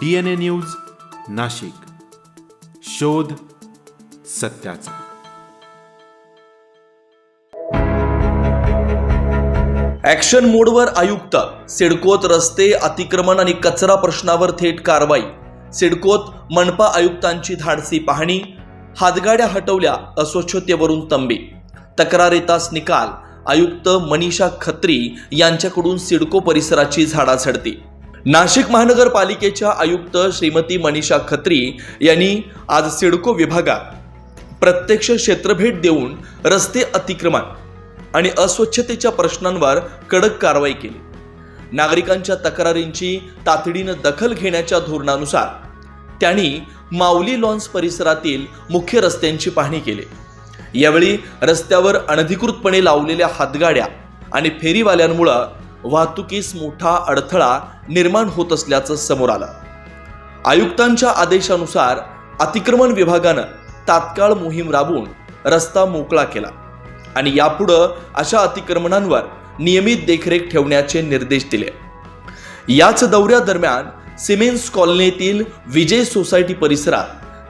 D N A news Nashik. शोध सत्याचा. Action मोडवर आयुक्त. सिडकोत रस्ते अतिक्रमण आणि कचरा प्रश्नावर थेट कारवाई. सिडकोत मनपा आयुक्तांची धाडसी पाहणी. हातगाड्या हटवल्या अस्वच्छतेवरून तंबी. तक्रार येताच निकाल. आयुक्त मनीषा खत्री यांच्याकडून सिडको परिसराची झाडाझडती नाशिक महानगरपालिकेच्या आयुक्त श्रीमती मनीषा खत्री यांनी आज सिडको विभागात प्रत्यक्ष क्षेत्रभेट देऊन रस्ते अतिक्रमण आणि अस्वच्छतेच्या प्रश्नांवर कडक कारवाई केली. नागरिकांच्या तक्रारींची तातडीनं दखल घेण्याच्या धोरणानुसार त्यांनी माऊली लॉन्स परिसरातील मुख्य रस्त्यांची पाहणी केली. यावेळी रस्त्यावर अनधिकृतपणे लावलेल्या हातगाड्या आणि फेरीवाल्यांमुळं वाहतुकीस मोठा अडथळा निर्माण होत असल्याचं समोर आलं. आयुक्तांच्या आदेशानुसार अतिक्रमण विभागानं तात्काळ मोहीम राबवून रस्ता मोकळा केला आणि यापुढं अशा अतिक्रमणांवर नियमित देखरेख ठेवण्याचे निर्देश दिले. याच दौऱ्यादरम्यान सिमेन्स कॉलनीतील विजय सोसायटी परिसरात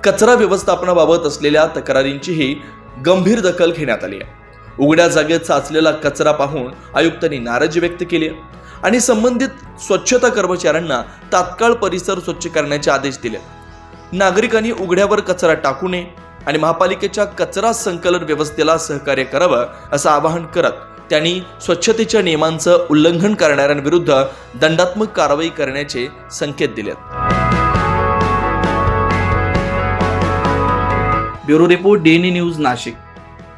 कचरा व्यवस्थापनाबाबत असलेल्या तक्रारींचीही गंभीर दखल घेण्यात आली आहे. उघड्या जागेत साचलेला कचरा पाहून आयुक्तांनी नाराजी व्यक्त केली आणि संबंधित स्वच्छता कर्मचाऱ्यांना तात्काळ परिसर स्वच्छ करण्याचे आदेश दिले. नागरिकांनी उघड्यावर कचरा टाकू नये आणि महापालिकेच्या कचरा संकलन व्यवस्थेला सहकार्य करावं असं आवाहन करत त्यांनी स्वच्छतेच्या नियमांचं उल्लंघन करणाऱ्यांविरुद्ध दंडात्मक कारवाई करण्याचे संकेत दिलेत bureau report DNA news Nashik.